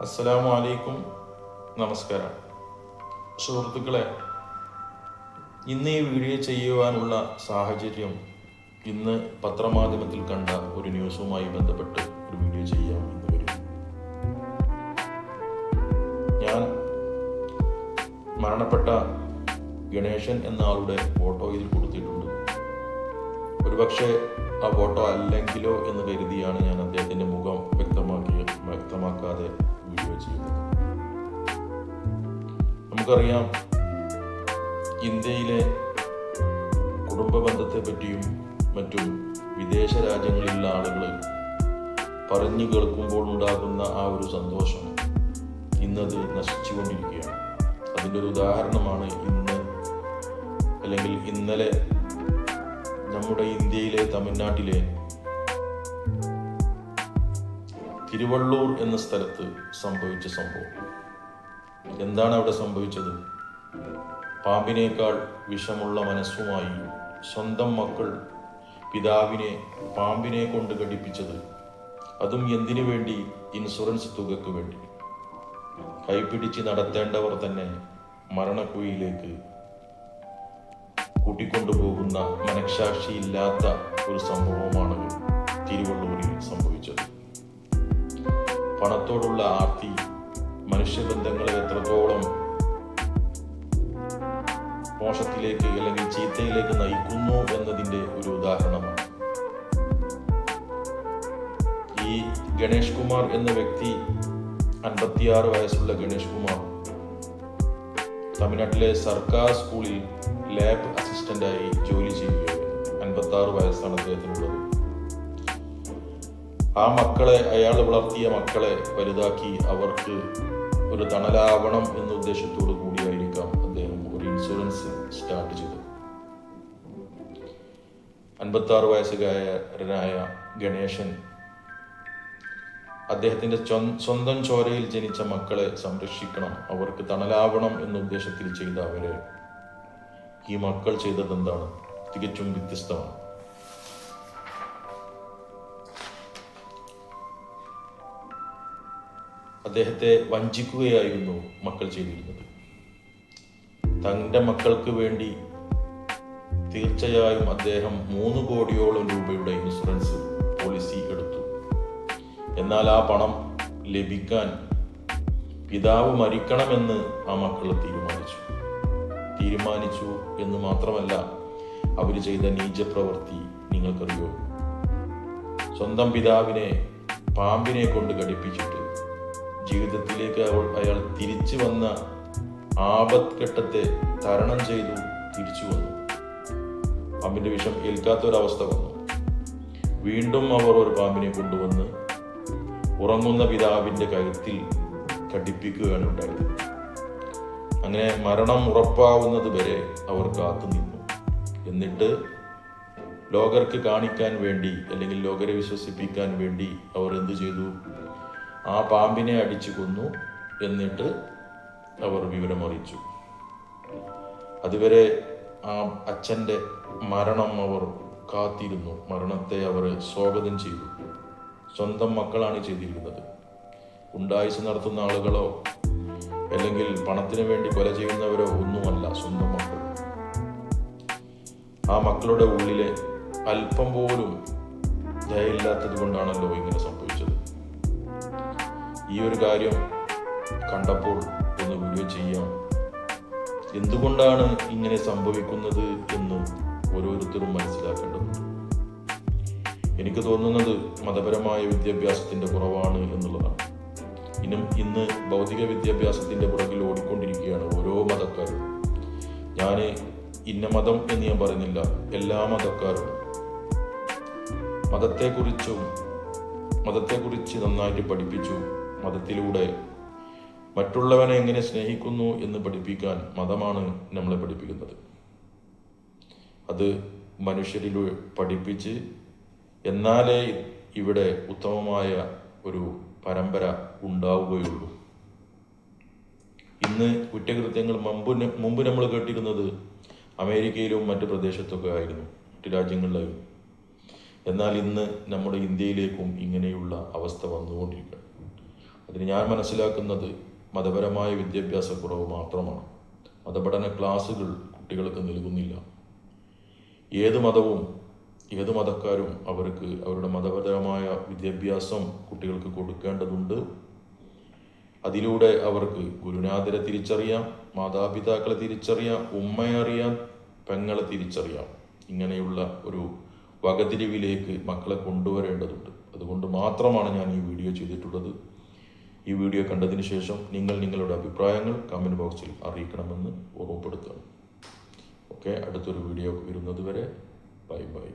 അസ്സലാമു അലൈക്കും നമസ്കാരം. സുഹൃത്തുക്കളെ ഇന്ന് ഈ വീഡിയോ ചെയ്യുവാനുള്ള സാഹചര്യം ഇന്ന് പത്രമാധ്യമത്തിൽ കണ്ട ഒരു ന്യൂസുമായി ബന്ധപ്പെട്ട് ഒരു വീഡിയോ ചെയ്യാം എന്ന് വരും. ഞാൻ മരണപ്പെട്ട ഗണേശൻ എന്ന ആളുടെ ഫോട്ടോ ഇതിൽ കൊടുത്തിട്ടുണ്ട്. ഒരുപക്ഷെ ആ ഫോട്ടോ അല്ലെങ്കിലോ എന്ന് കരുതിയാണ് ഞാൻ അദ്ദേഹത്തിന്റെ മുഖം വ്യക്തമാക്കി വ്യക്തമാക്കാതെ ചെയ്യുന്നത് നമുക്കറിയാം ഇന്ത്യയിലെ കുടുംബ ബന്ധത്തെ പറ്റിയും മറ്റും വിദേശ രാജ്യങ്ങളിലുള്ള ആളുകൾ പറഞ്ഞു കേൾക്കുമ്പോൾ ഉണ്ടാകുന്ന ആ ഒരു സന്തോഷം ഇന്നത് നശിച്ചുകൊണ്ടിരിക്കുകയാണ്. അതിന്റെ ഒരു ഉദാഹരണമാണ് ഇന്ന്. അല്ലെങ്കിൽ ഇന്നലെ നമ്മുടെ ഇന്ത്യയിലെ തമിഴ്നാട്ടിലെ തിരുവള്ളൂർ എന്ന സ്ഥലത്ത് സംഭവിച്ച സംഭവം. എന്താണ് അവിടെ സംഭവിച്ചത്? പാമ്പിനേക്കാൾ വിഷമുള്ള മനസ്സുമായി സ്വന്തം മക്കൾ പിതാവിനെ പാമ്പിനെ കൊണ്ട് ഘടിപ്പിച്ചത് അതും എന്തിനു വേണ്ടി? ഇൻഷുറൻസ് തുകയ്ക്ക് വേണ്ടി. കൈപിടിച്ച് നടത്തേണ്ടവർ തന്നെ മരണക്കുഴിയിലേക്ക് കൂട്ടിക്കൊണ്ടുപോകുന്ന മനഃസാക്ഷിയില്ലാത്ത ഒരു സംഭവമാണ് തിരുവള്ളൂരിൽ സംഭവിച്ചത്. പണത്തോടുള്ള ആർത്തി മനുഷ്യബന്ധങ്ങളെ എത്രത്തോളം മോശത്തിലേക്ക് അല്ലെങ്കിൽ ചീത്തയിലേക്ക് നയിക്കുന്നു എന്നതിന്റെ ഒരു ഉദാഹരണമാണ്. ഈ ഗണേഷ് കുമാർ എന്ന വ്യക്തി അൻപത്തിയാറ് വയസ്സുള്ള ഗണേഷ് കുമാർ തമിഴ്നാട്ടിലെ സർക്കാർ സ്കൂളിൽ ലാബ് അസിസ്റ്റന്റായി ജോലി ചെയ്യുകയായിരുന്നു. അൻപത്തി ആറ് വയസ്സാണ് അദ്ദേഹത്തിനുള്ളത്. ആ മക്കളെ അയാൾ വളർത്തിയ മക്കളെ വലുതാക്കി അവർക്ക് ഒരു തണലാവണം എന്ന ഉദ്ദേശത്തോടു കൂടിയായിരിക്കാം അദ്ദേഹം ഒരു ഇൻഷുറൻസ് സ്റ്റാർട്ട് ചെയ്തത്. അൻപത്തി ആറ് വയസ്സുകാരനായ ഗണേശൻ അദ്ദേഹത്തിന്റെ സ്വന്തം ചോരയിൽ ജനിച്ച മക്കളെ സംരക്ഷിക്കണം അവർക്ക് തണലാവണം എന്ന ഉദ്ദേശത്തിൽ ചെയ്ത അവരെ ഈ മക്കൾ ചെയ്തതെന്താണ് തികച്ചും വ്യത്യസ്തമാണ്. അദ്ദേഹത്തെ വഞ്ചിക്കുകയായിരുന്നു മക്കൾ ചെയ്തിരുന്നത്. തന്റെ മക്കൾക്ക് വേണ്ടി തീർച്ചയായും അദ്ദേഹം മൂന്ന് കോടിയോളം രൂപയുടെ ഇൻഷുറൻസ് പോളിസി എടുത്തു. എന്നാൽ ആ പണം ലഭിക്കാൻ പിതാവ് മരിക്കണമെന്ന് ആ മക്കൾ തീരുമാനിച്ചു. തീരുമാനിച്ചു എന്ന് മാത്രമല്ല അവർ ചെയ്ത നീചപ്രവൃത്തി നിങ്ങൾക്കറിയോ സ്വന്തം പിതാവിനെ പാമ്പിനെ കൊണ്ട് ഘടിപ്പിച്ചിട്ട് ജീവിതത്തിലേക്ക് അവൾ അയാൾ തിരിച്ചു വന്ന ആപത് ഘട്ടത്തെ തരണം ചെയ്തു തിരിച്ചു വന്നു. പാമ്പിന്റെ വിഷം ഏൽക്കാത്തൊരവസ്ഥ വന്നു. വീണ്ടും അവർ ഒരു പാമ്പിനെ കൊണ്ടുവന്ന് ഉറങ്ങുന്ന പിതാവിന്റെ കഴുത്തിൽ ഘടിപ്പിക്കുകയാണ് ഉണ്ടായത്. അങ്ങനെ മരണം ഉറപ്പാവുന്നത് വരെ അവർ കാത്തു നിന്നു. എന്നിട്ട് ലോകർക്ക് കാണിക്കാൻ വേണ്ടി അല്ലെങ്കിൽ ലോകരെ വിശ്വസിപ്പിക്കാൻ വേണ്ടി അവർ എന്തു ചെയ്തു? ആ പാമ്പിനെ അടിച്ചു കൊന്നു എന്നിട്ട് അവർ വിവരമറിയിച്ചു. അതുവരെ ആ അച്ഛന്റെ മരണം അവർ കാത്തിരുന്നു. മരണത്തെ അവർ സ്വാഗതം ചെയ്തു. സ്വന്തം മക്കളാണ് ചെയ്തിരുന്നത്. ഉണ്ടായുസ് നടത്തുന്ന ആളുകളോ അല്ലെങ്കിൽ പണത്തിന് വേണ്ടി കൊല ചെയ്യുന്നവരോ ഒന്നുമല്ല സ്വന്തം മക്കൾ. ആ മക്കളുടെ ഉള്ളിലെ അല്പം പോലും ദയയില്ലാത്തത് കൊണ്ടാണല്ലോ ഇങ്ങനെ സംഭവിച്ചത്. ഈ ഒരു കാര്യം കണ്ടപ്പോൾ ഒന്ന് വീഡിയോ ചെയ്യാം. എന്തുകൊണ്ടാണ് ഇങ്ങനെ സംഭവിക്കുന്നത് എന്ന് ഓരോരുത്തരും മനസ്സിലാക്കേണ്ടതുണ്ട്. എനിക്ക് തോന്നുന്നത് മതപരമായ വിദ്യാഭ്യാസത്തിന്റെ കുറവാണ് എന്നുള്ളതാണ്. ഇന്നും ഇന്ന് ഭൗതിക വിദ്യാഭ്യാസത്തിന്റെ പുറകിൽ ഓടിക്കൊണ്ടിരിക്കുകയാണ് ഓരോ മതക്കാരും. ഞാൻ ഇന്ന മതം എന്ന് ഞാൻ പറയുന്നില്ല എല്ലാ മതക്കാരും. മതത്തെക്കുറിച്ചും മതത്തെക്കുറിച്ച് നന്നായിട്ട് പഠിപ്പിച്ചു. മതത്തിലൂടെ. മറ്റുള്ളവനെ എങ്ങനെ സ്നേഹിക്കുന്നു എന്ന് പഠിപ്പിക്കാൻ മതമാണ് നമ്മളെ പഠിപ്പിക്കുന്നത്. അത് മനുഷ്യരിൽ പഠിപ്പിച്ച് എന്നാലേ ഇവിടെ ഉത്തമമായ ഒരു പരമ്പര ഉണ്ടാവുകയുള്ളൂ. ഇന്ന് കുറ്റകൃത്യങ്ങൾ മുമ്പ് മുമ്പ് നമ്മൾ കേട്ടിരുന്നത് അമേരിക്കയിലും മറ്റു പ്രദേശത്തൊക്കെ ആയിരുന്നു മറ്റു രാജ്യങ്ങളിലായിരുന്നു. എന്നാൽ ഇന്ന് നമ്മുടെ ഇന്ത്യയിലേക്കും ഇങ്ങനെയുള്ള അവസ്ഥ വന്നുകൊണ്ടിരിക്കുകയാണ്. അതിന് ഞാൻ മനസ്സിലാക്കുന്നത് മതപരമായ വിദ്യാഭ്യാസ വിദ്യാഭ്യാസക്കുറവ് മാത്രമാണ്. മതപഠന ക്ലാസ്സുകൾ കുട്ടികൾക്ക് നൽകുന്നില്ല. ഏത് മതവും ഏത് മതക്കാരും അവർക്ക് അവരുടെ മതപരമായ വിദ്യാഭ്യാസം കുട്ടികൾക്ക് കൊടുക്കേണ്ടതുണ്ട്. അതിലൂടെ അവർക്ക് ഗുരുനാഥരെ തിരിച്ചറിയാം മാതാപിതാക്കളെ തിരിച്ചറിയാം ഉമ്മയെ അറിയാം പെങ്ങളെ തിരിച്ചറിയാം. ഇങ്ങനെയുള്ള ഒരു വകതിരിവിലേക്ക് മക്കളെ കൊണ്ടുവരേണ്ടതുണ്ട്. അതുകൊണ്ട് മാത്രമാണ് ഞാൻ ഈ വീഡിയോ ചെയ്തിട്ടുള്ളത്. ഈ വീഡിയോ കണ്ടതിന് ശേഷം നിങ്ങൾ നിങ്ങളുടെ അഭിപ്രായങ്ങൾ കമന്റ് ബോക്സിൽ അറിയിക്കണമെന്ന് ഓർമ്മപ്പെടുത്തുക ഓക്കെ അടുത്തൊരു വീഡിയോ വരുന്നത് വരെ. Bye bye